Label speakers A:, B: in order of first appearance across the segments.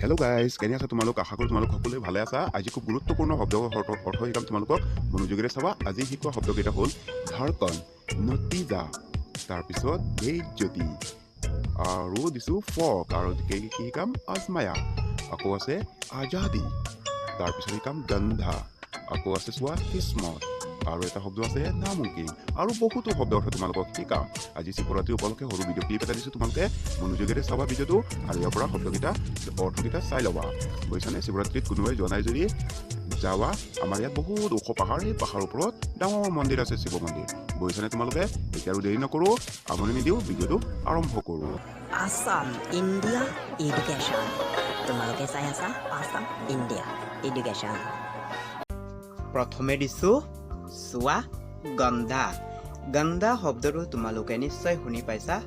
A: Hello' guys কেনে আছা তোমালোক? আশা কৰোঁ তোমালোক সকলোৱে ভালে আছা। আজি খুব গুৰুত্বপূৰ্ণ শব্দ অৰ্থ শিকাম তোমালোকক। মনোযোগেৰে চাবা। আজি শিকোৱা শব্দকেইটা হ'ল ধাৰকন নতিজা তাৰপিছত বেজ্যোতি আৰু দিছোঁ ফক। আৰু কি শিকাম? আজমায়া। আকৌ আছে আজাদি। তাৰপিছত শিকাম গন্ধা। আকৌ আছে চোৱা কিসমত। আৰু এটা শব্দ আছে নামুকিন আৰু বহুতো শব্দ অৰ্থ তোমালোকক শিকাম আজি শিৱৰাত্ৰি উপলক্ষে সৰু ভিডিঅ' ক্লিপ এটা দিছোঁ তোমালোকে মনোযোগেৰে চাবা ভিডিঅ'টো আৰু ইয়াৰ পৰা শব্দকেইটা অৰ্থকেইটা চাই ল'বা। বুজিছানে? শিৱৰাত্ৰিত কোনোবাই জনাই যদি যাবা আমাৰ ইয়াত বহুত ওখ পাহাৰ সেই পাহাৰৰ ওপৰত ডাঙৰ মন্দিৰ আছে শিৱ মন্দিৰ। বুজিছানে তোমালোকে? এতিয়া আৰু দেৰি নকৰোঁ আমনি নিদিওঁ ভিডিঅ'টো আৰম্ভ কৰোঁ।
B: Assam India education. তোমালোকে চাই আছা আসাম ইণ্ডিয়া এডুকেশ্যন।
C: প্ৰথমে দিছোঁ চোৱা গন্ধা। গন্ধা শব্দটো তোমালোকে নিশ্চয় শুনি পাইছা।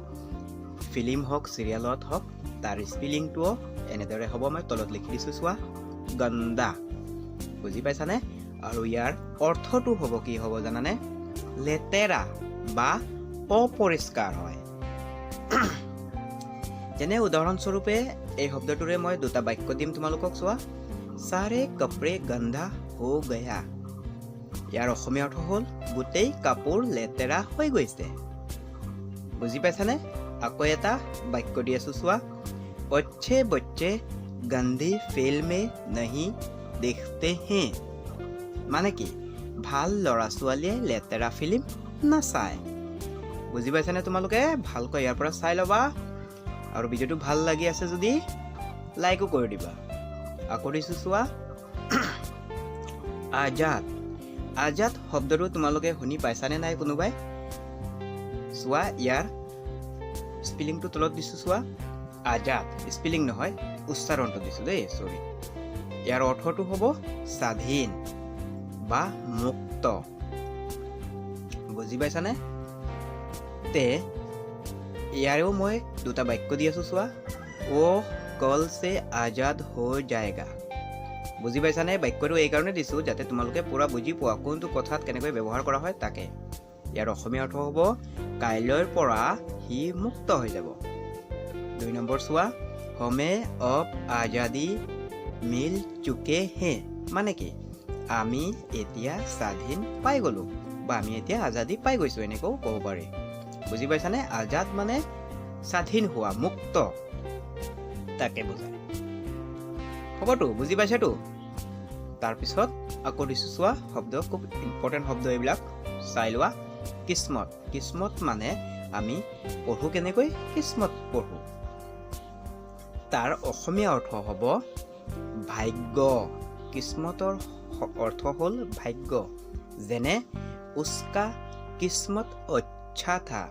C: ফিল্ম হওক চিৰিয়েলত হওক তাৰ স্পেলিংটোও এনেদৰে হ'ব মই তলত লিখি দিছোঁ চোৱা। গন্ধা। বুজি পাইছানে? আৰু ইয়াৰ অৰ্থটো হ'ব কি হ'ব জানানে? লেতেৰা বা অপৰিষ্কাৰ হয়। যেনে উদাহৰণস্বৰূপে এই শব্দটোৰে মই দুটা বাক্য দিম তোমালোকক চোৱা। চাৰে কপৰে গন্ধা হো গয়া। ইয়াৰ অসমীয়া অৰ্থ হ'ল গোটেই কাপোৰ লেতেৰা হৈ গৈছে। বুজি পাইছানে? আকৌ এটা বাক্য দি আছো, চোৱা। বচ্চে গন্ধি ফিল্মে নহি দেখতে হে। মানে কি? ভালো ল'ৰা ছোৱালীয়ে লেতেৰা ফিল্ম নাচায়। বুজি পাইছানে তোমালোকে? ভালকৈ ইয়াৰ পৰা চাই ল'বা। আৰু ভিডিঅ'টো ভালো লাগি আছে যদি, লাইকো কৰি দিবা। আকৌ দিছোঁ, চোৱা। আজাদ। আজাদ শব্দটো তোমালোকে শুনি পাইছানে নাই কোনোবাই? চোৱা, ইয়াৰ স্পেলিংটো তলত দিছোঁ, চোৱা। আজাদ স্পেলিং নহয়, উচ্চাৰণটো দিছোঁ দেই চৰি ইয়াৰ অৰ্থটো হ'ব স্বাধীন বা মুক্ত। বুজি পাইছানে? তে, ইয়াৰেও মই দুটা বাক্য দি আছোঁ, চোৱা। অ' কল চে আজাদ হৈ যায়গা বুজি পাইছানে বাক্যটো এইকাৰণে দিছোঁ যাতে তোমালোকে পূৰা বুজি পোৱা কোনটো কথাত কেনেকৈ ব্যৱহাৰ কৰা হয় তাকে। ইয়াৰ অসমীয়া অৰ্থ হ'ব, কাইলৈৰ পৰা সি মুক্ত হৈ যাব। দুই নম্বৰ চোৱা, হমে অব আজাদী মিল চুকে হে। মানে কি? আমি এতিয়া স্বাধীন পাই গ'লোঁ বা আমি এতিয়া আজাদী পাই গৈছোঁ, এনেকৈও ক'ব পাৰি। বুজি পাইছানে আজাদ মানে স্বাধীন হোৱা, মুক্ত। তাকে বুজায় হ'বতো বুজি পাইছাতো তাৰপিছত আকৌ দিছোঁ চোৱা শব্দ খুব ইম্পৰ্টেণ্ট শব্দ এইবিলাক চাই লোৱা। কিসমত কিসমত মানে আমি পঢ়োঁ কেনেকৈ? কিসমত পঢ়োঁ? তাৰ অসমীয়া অৰ্থ হ'ব ভাগ্য। কিসমতৰ স- অৰ্থ হ'ল ভাগ্য। যেনে কিসমত অচ্ছা থা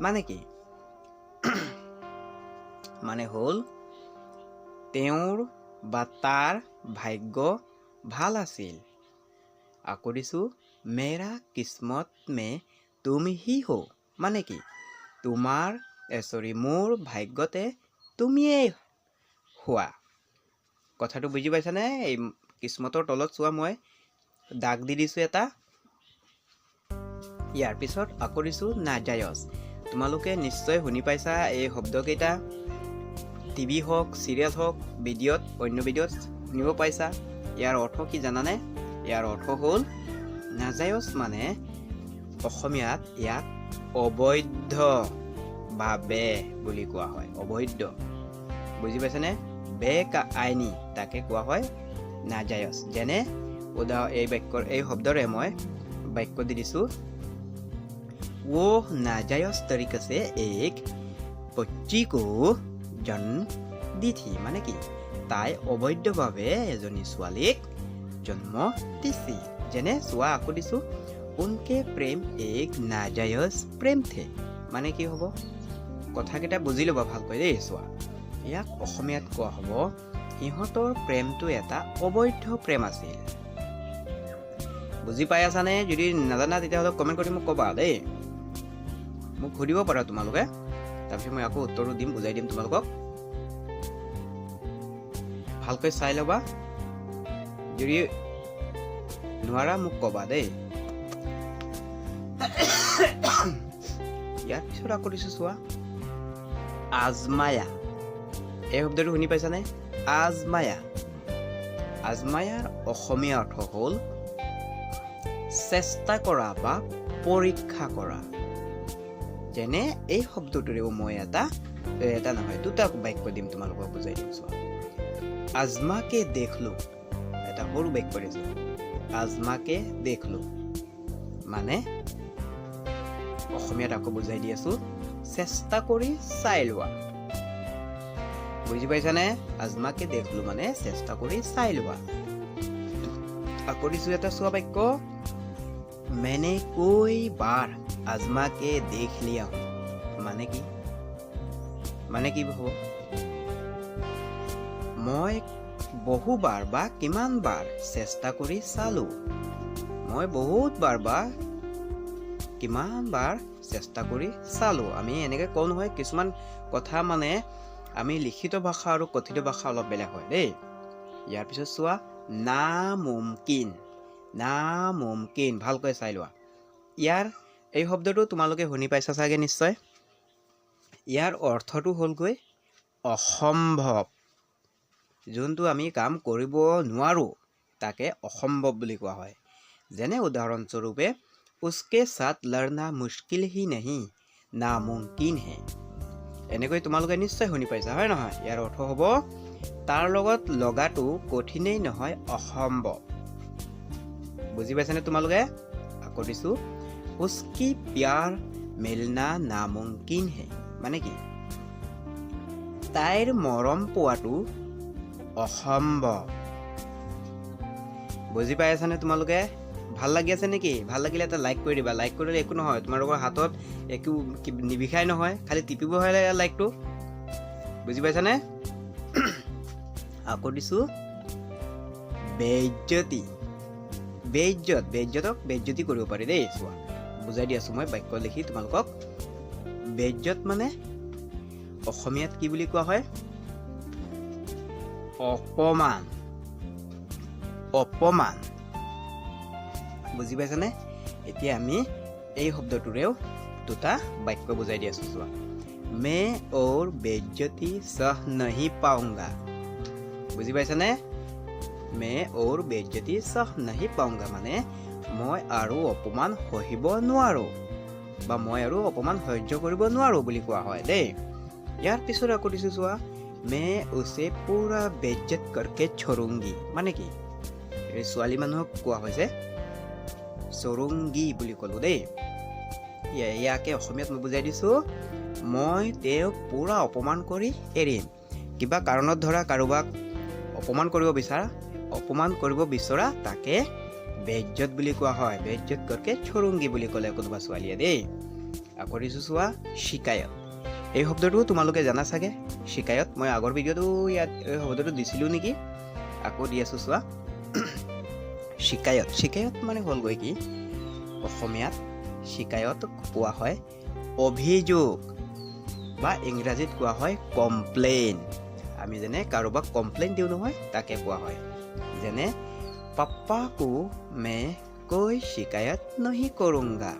C: মানে কি? মানে হ'ল তেওঁৰ বা তাৰ ভাগ্য ভাল আছিল। আকৌ দিছোঁ মেৰা কিসমত মে তুমি হি হো মানে কি? তোমাৰ এ চৰি মোৰ ভাগ্যতে তুমিয়েই হোৱা। কথাটো বুজি পাইছানে? এই কিসমতৰ তলত চোৱা মই দাগ দি দিছোঁ এটা। ইয়াৰ পিছত আকৌ দিছোঁ নাজায়জ। তোমালোকে নিশ্চয় শুনি পাইছা এই শব্দকেইটা? টিভি হওক চিৰিয়েল হওক ভিডিঅ'ত অন্য ভিডিঅ'ত শুনিব পাইছা ইয়াৰ অৰ্থ কি জানানে ইয়াৰ অৰ্থ হ'ল নাজায়জ মানে অসমীয়াত ইয়াক অবৈধ ভাৱে বুলি কোৱা হয় অবৈধ বুজি পাইছেনে বে কা আইনী তাকে কোৱা হয় নাজায়জ যেনে উদা এই বাক্যৰ এই শব্দৰে মই বাক্য দি দিছোঁ वो नाजायज तरीके से एक बच्ची को জন্ম দি থি মানে কি? তাই অবৈধভাৱে এজনী ছোৱালীক জন্ম দিছিল যেনে চোৱা আকৌ দিছোঁ উনকে প্ৰেম এক নাজায়জ প্ৰেম থে? মানে কি হ'ব? কথাকেইটা বুজি ল'বা ভালকৈ দেই, চোৱা। ইয়াক অসমীয়াত কোৱা হ'ব, সিহঁতৰ প্ৰেমটো এটা অবৈধ প্ৰেম আছিল। বুজি পাই আছানে? যদি নাজানা তেতিয়াহ'লে কমেণ্ট কৰি মোক ক'বা দেই। মোক সুধিব পাৰা তোমালোকে। তাৰপিছত মই আকৌ উত্তৰটো দিম, বুজাই দিম তোমালোকক। ভালকৈ চাই ল'বা। যদি নোৱাৰা, মোক ক'বা দেই। ইয়াৰ পিছত আকৌ দিছোঁ চোৱা। আজমায়া। এই শব্দটো শুনি পাইছানে? আজমায়া। আজমায়াৰ অসমীয়া অৰ্থ হ'ল, চেষ্টা কৰা বা পৰীক্ষা কৰা। যেনে এই শব্দটোৰেও মই এটা এটা নহয়, দুটা বাক্য দিম, তোমালোকক বুজাই দিম, চোৱা। আজমাকে দেখল। এটা সৰু বাক্য দিছো আজমাকে দেখল। মানে অসমীয়াত আকৌ বুজাই দি আছো, চেষ্টা কৰি চাই লোৱা। বুজি পাইছানে? আজমাকে দেখল মানে চেষ্টা কৰি চাই লোৱা। আকৌ দিছো এটা চোৱা বাক্য মেনে কৈ বাৰ আজমাকে দেখ লিয়া মানে কি? মানে কি হ'ব? মই বহুবাৰ বা কিমান বাৰ চেষ্টা কৰি চালো। মই বহুত বাৰ বা কিমান বাৰ চেষ্টা কৰি চালো। আমি এনেকে কওঁ নহয় কিছুমান কথা মানে আমি লিখিত ভাষা আৰু কথিত ভাষা অলপ বেলেগ হয় দেই। ইয়াৰ পিছত চোৱা না মুমকিন না মুমকিন ভালকৈ চাই লোৱা। ইয়াৰ এই শব্দটো তোমালোকে শুনি পাইছা চাগে নিশ্চয়? ইয়াৰ অৰ্থটো হ'লগৈ অসম্ভৱ। যোনটো আমি কাম কৰিব নোৱাৰোঁ, তাকে অসম্ভৱ বুলি কোৱা হয়। যেনে উদাহৰণস্বৰূপে উচকে সাথ লড়না মুস্কিল হি নেহি, নামুমকিন হে। এনেকৈ তোমালোকে নিশ্চয় শুনি পাইছা, হয় নহয়? ইয়াৰ অৰ্থ হ'ব, তাৰ লগত লগাটো কঠিনেই নহয়, অসম্ভৱ। বুজি পাইছানে তোমালোকে? আকৌ দিছোঁ উচকি প্যাৰ মিলনা নামুমকিন হে। মানে কি? তাইৰ মৰম পোৱাটো অসম্ভৱ। বুজি পাই আছানে তোমালোকে? ভালো লাগি আছে নেকি? ভালো লাগিলে এটা লাইক কৰি দিবা। লাইক কৰিলে একো নহয়, তোমালোকৰ হাতত একো নিবিষাই নহয়, খালি টিপিবহে লাগে লাইকটো বুজি পাইছানে? আকৌ দিছোঁ। বেজ্জতি। বেজ্জত, বেজ্জতক বেজ্জতি কৰিব পাৰি দেই, চোৱা। বুজাই দি আছোঁ মই বাক্য লিখি তোমালোকক। বেজ্জত মানে অসমীয়াত কি বুলি কোৱা হয়? অপমান অপমান বুজি পাইছানে? এতিয়া আমি এই শব্দটোৰেও দুটা বাক্য বুজাই দি আছোঁ চোৱা। মে ওৰ বেজ্জতি সহ নহি পাওঁগা। বুজি পাইছানে? মে ওৰ বেজ্জতি সহ নহি পাওঁগা মানে মই আৰু অপমান সহিব নোৱাৰোঁ বা মই আৰু অপমান সহ্য কৰিব নোৱাৰোঁ বুলি কোৱা হয় দেই। ইয়াৰ পিছত আকৌ দিছোঁ চোৱা। মে উচে পুৰা বেজ্জত কৰকে ছৰুংগি মানে কি এই ছোৱালী মানুহক কোৱা হৈছে চৰুংগী বুলি ক'লোঁ দেই ইয়া- ইয়াকে অসমীয়াত মই বুজাই দিছোঁ মই তেওঁক পূৰা অপমান কৰি এৰিম কিবা কাৰণত ধৰা কাৰোবাক অপমান কৰিব বিচাৰা অপমান কৰিব বিচৰা তাকে বেজ্জত বুলি কোৱা হয় বেজ্জত কৰকে চৰুংগী বুলি ক'লে কোনোবা ছোৱালীয়ে দেই আকৌ দিছোঁ চোৱা শিকায়ত এই শব্দটো তোমালোকে জানা চাগে? শিকায়ত, মই আগৰ ভিডিঅ'টো ইয়াত এই শব্দটো দিছিলোঁ নেকি? আকৌ দি আছোঁ চোৱা। শিকায়ত শিকায়ত মানে হ'লগৈ কি? অসমীয়াত শিকায়ত কোৱা হয় অভিযোগ বা ইংৰাজীত কোৱা হয় কমপ্লেইন। আমি যেনে কাৰোবাক কমপ্লেইন দিওঁ নহয়, তাকে কোৱা হয়। যেনে, পাপ্পাকো মে কৈ শিকায়ত নহি কৰোংগা।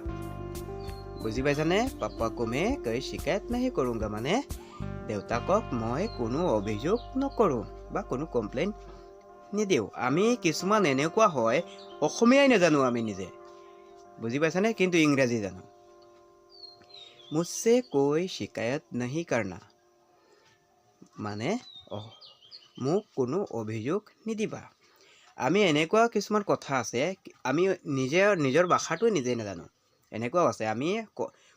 C: বুজি পাইছানে? পাপ্পাকো মে কৈ শিকায়ত নহি কৰোংগা মানে। দেউতাকক মই কোনো অভিযোগ নকৰোঁ বা কোনো কমপ্লেইন নিদিওঁ। আমি কিছুমান এনেকুৱা হয় অসমীয়াই নাজানো আমি নিজে। বুজি পাইছানে? কিন্তু ইংৰাজী জানো। মুঝছে কৈ শিকায়ত নাহি কৰনা। মানে অহ, মোক কোনো অভিযোগ নিদিবা। আমি এনেকুৱা কিছুমান কথা আছে আমি নিজে নিজৰ ভাষাটোৱে নিজে নাজানো। এনেকুৱাও আছে। আমি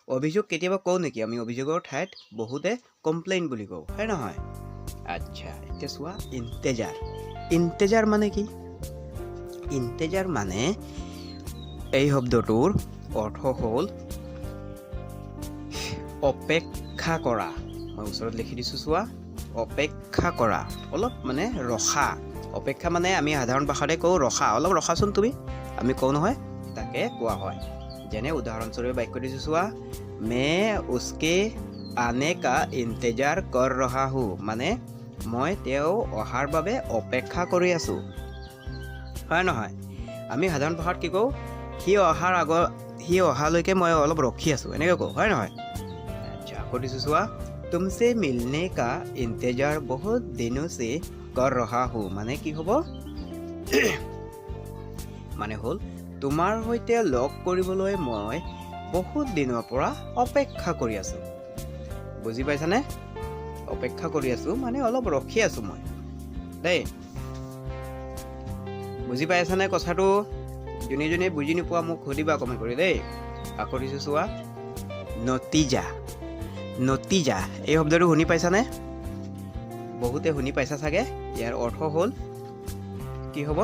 C: অভিযোগ কেতিয়াবা কওঁ নেকি? আমি অভিযোগৰ ঠাইত বহুতে কমপ্লেইন বুলি কওঁ, হয় নহয়? আচ্ছা এতিয়া চোৱা ইণ্টেজাৰ ইণ্টেজাৰ মানে কি? ইণ্টেজাৰ মানে এই শব্দটোৰ অৰ্থ হ'ল অপেক্ষা কৰা। মই ওচৰত লিখি দিছোঁ, চোৱা, অপেক্ষা কৰা। অলপ মানে ৰখা। অপেক্ষা মানে আমি সাধাৰণ ভাষাতে কওঁ ৰখা। অলপ ৰখাচোন তুমি। আমি কওঁ নহয়, তাকে কোৱা হয়। যেনে উদাহৰণস্বৰূপে বাক্যটো চোৱা মে উচকে আনে কা ইন্তেজাৰ কৰ ৰহা হো মানে মই তেওঁ অহাৰ বাবে অপেক্ষা কৰি আছোঁ হয় নহয় আমি সাধাৰণ ভাষাত কি কওঁ সি অহাৰ আগত সি অহালৈকে মই অলপ ৰখি আছোঁ এনেকৈ কওঁ হয় নহয় আচ্ছা আকৌ দিছোঁ চোৱা তুমছে মিলনে কা ইন্তেজাৰ বহুত দিনোছে কৰ ৰহা হো মানে কি হ'ব মানে হ'ল তোমাৰ সৈতে লগ কৰিবলৈ মই বহুত দিনৰ পৰা অপেক্ষা কৰি আছোঁ। বুজি পাইছানে? অপেক্ষা কৰি আছোঁ মানে অলপ ৰখি আছোঁ মই। দেই। বুজি পাই আছানে কথাটো? যোনে যোনে বুজি নোপোৱা মোক সুধিবা কমেণ্ট কৰি দেই। আকৌ দিছোঁ চোৱা। নতিজা। নতিজা এই শব্দটো শুনি পাইছানে? বহুতে শুনি পাইছা চাগে? ইয়াৰ অৰ্থ হ'ল কি হ'ব?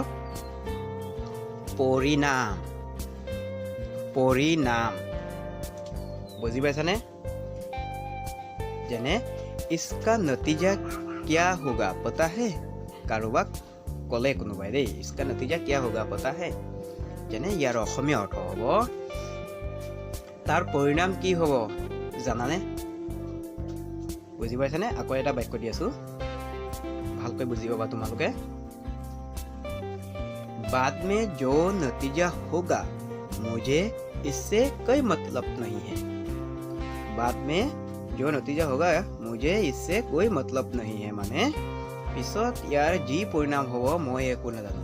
C: পৰিণাম পৰিণাম বুজি পাইছানে? যেনে ইচকা নতিজা কিয়া হোগা পতা হে? কাৰোবাক ক'লে কোনোবাই দেই ইচকা নতিজা কিয়া হোগা পতা হে? যেনে, ইয়াৰ অসমীয়া অৰ্থ হ'ব, তাৰ পৰিণাম কি হ'ব, জানানে? বুজি পাইছানে? আকৌ এটা বাক্য দি আছোঁ। ভালকৈ বুজি পাবা তোমালোকে। बाद में जो नतीजा होगा मुझे इससे कोई मतलब नहीं है बाद में जो नतीजा होगा मुझे इससे कोई मतलब नहीं है মানে পিছত ইয়াৰ যি পৰিণাম হ'ব মই একো নাজানো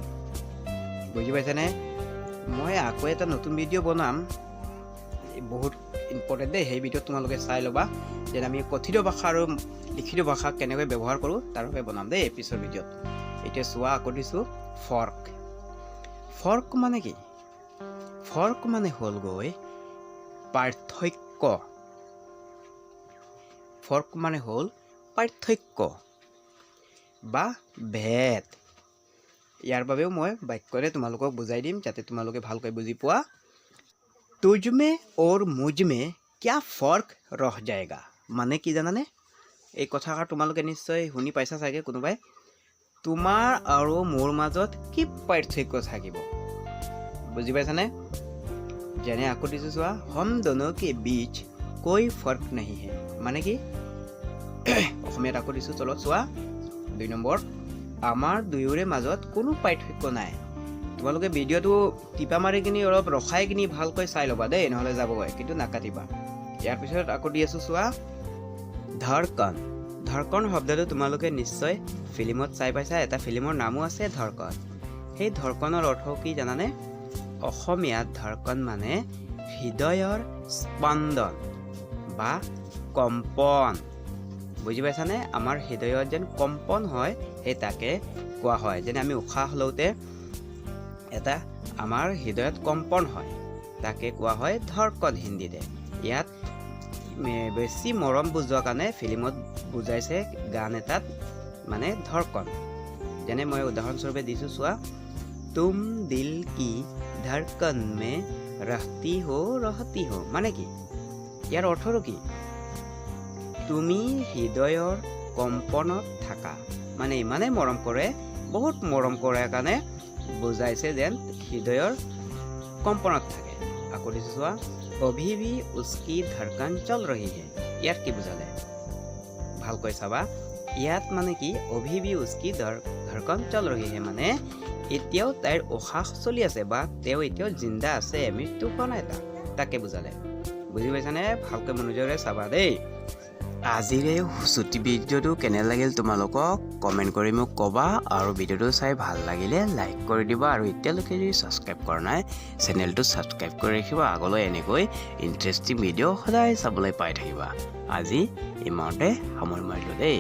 C: বুজি পাইছেনে মই আকৌ এটা নতুন ভিডিঅ' বনাম বহুত ইম্পৰ্টেণ্ট দেই সেই ভিডিঅ'ত তোমালোকে চাই ল'বা যেন আমি কথিত ভাষা আৰু লিখিত ভাষা কেনেকৈ ব্যৱহাৰ কৰোঁ তাৰ বাবে বনাম দেই পিছৰ ভিডিঅ'ত এতিয়া চোৱা আকৌ দিছোঁ ফৰ্ক ফৰ্ক মানে কি? ফৰ্ক মানে হ'লগৈ পাৰ্থক্য। ফৰ্ক মানে হ'ল পাৰ্থক্য বা ভেদ। ইয়াৰ বাবেও মই বাক্যৰে তোমালোকক বুজাই দিম যাতে তোমালোকে ভালকৈ বুজি পোৱা। তুজমে और মুজমে কিয়া ফৰ্ক ৰহ যায়গা মানে কি জানানে? এই কথাষাৰ তোমালোকে নিশ্চয় শুনি পাইছা চাগে কোনোবাই? তোমাৰ আৰু মোৰ মাজত কি পাৰ্থক্য থাকিব? বুজি পাইছানে? যেনে আকৌ দিছোঁ চোৱা, হম দোনো কে বীচ কৈ ফৰ্ক নাহি হে। মানে কি? অসমীয়াত আকৌ দিছোঁ তলত চোৱা। দুই নম্বৰ, আমাৰ দুয়োৰে মাজত কোনো পাৰ্থক্য নাই। তোমালোকে ভিডিঅ'টো টিপা মাৰি কিনি অলপ ৰখাই কিনি ভালকৈ চাই ল'বা দেই, নহ'লে যাবগৈ, কিন্তু নাকাটিবা। ইয়াৰ পিছত আকৌ দি আছোঁ চোৱা ধৰকণ ধৰকণ শব্দটো তোমালোকে নিশ্চয় ফিল্মত চাই পাইছা এটা ফিল্মৰ নামো আছে ধৰকণ সেই ধৰকণৰ অৰ্থ কি জানানে? অসমীয়াত ধৰকণ মানে হৃদয়ৰ স্পন্দন বা কম্পন। বুজি পাইছানে? আমাৰ হৃদয়ত যেন কম্পন হয় সেই তাকে কোৱা হয়। যেনে আমি উশাহ লওঁতে এটা আমাৰ হৃদয়ত কম্পন হয় তাকে কোৱা হয় ধৰকণ হিন্দীতে। ইয়াত বেছি মৰম বুজোৱাৰ কাৰণে ফিল্মত বুজাইছে গান এটাত মানে ধৰকণ। যেনে মই উদাহৰণস্বৰূপে দিছোঁ চোৱা। তুম দিল কি ধৰকণ মে ৰহতি হো ৰহতি হো মানে কি? ইয়াৰ অৰ্থটো কি? তুমি হৃদয়ৰ কম্পনত থাকা মানে ইমানেই মৰম কৰে বহুত মৰম কৰে কাৰণে বুজাইছে যেন হৃদয়ৰ কম্পনত থাকে। আকৌ দিছোঁ চোৱা। অভি ভি উস্কি ধৰকন চল ৰহি হে ইয়াত কি বুজালে? ভালকৈ চাবা। ইয়াত মানে কি অভি ভি উস্কি ধৰ ধৰকন চল ৰহিহে মানে এতিয়াও তাইৰ উশাহ চলি আছে বা তেওঁ এতিয়াও জিন্দা আছে, মৃত্যু হোৱা নাই তাক, তাকে বুজালে। বুজি পাইছানে? ভালকৈ মনোযোগেৰে চাবা দেই। আজিৰ চুটি ভিডিঅ'টো কেনে লাগিল তোমালোকক? কমেণ্ট কৰি মোক ক'বা আৰু ভিডিঅ'টো চাই ভাল লাগিলে লাইক কৰি দিবা আৰু এতিয়ালৈকে যদি ছাবস্ক্ৰাইব কৰা নাই চেনেলটো ছাবস্ক্ৰাইব কৰি ৰাখিবা। আগলৈ এনেকৈ ইণ্টাৰেষ্টিং ভিডিঅ' সদায় চাবলৈ পাই থাকিবা। আজি ইমানতে সামৰি মাৰিলোঁ দেই।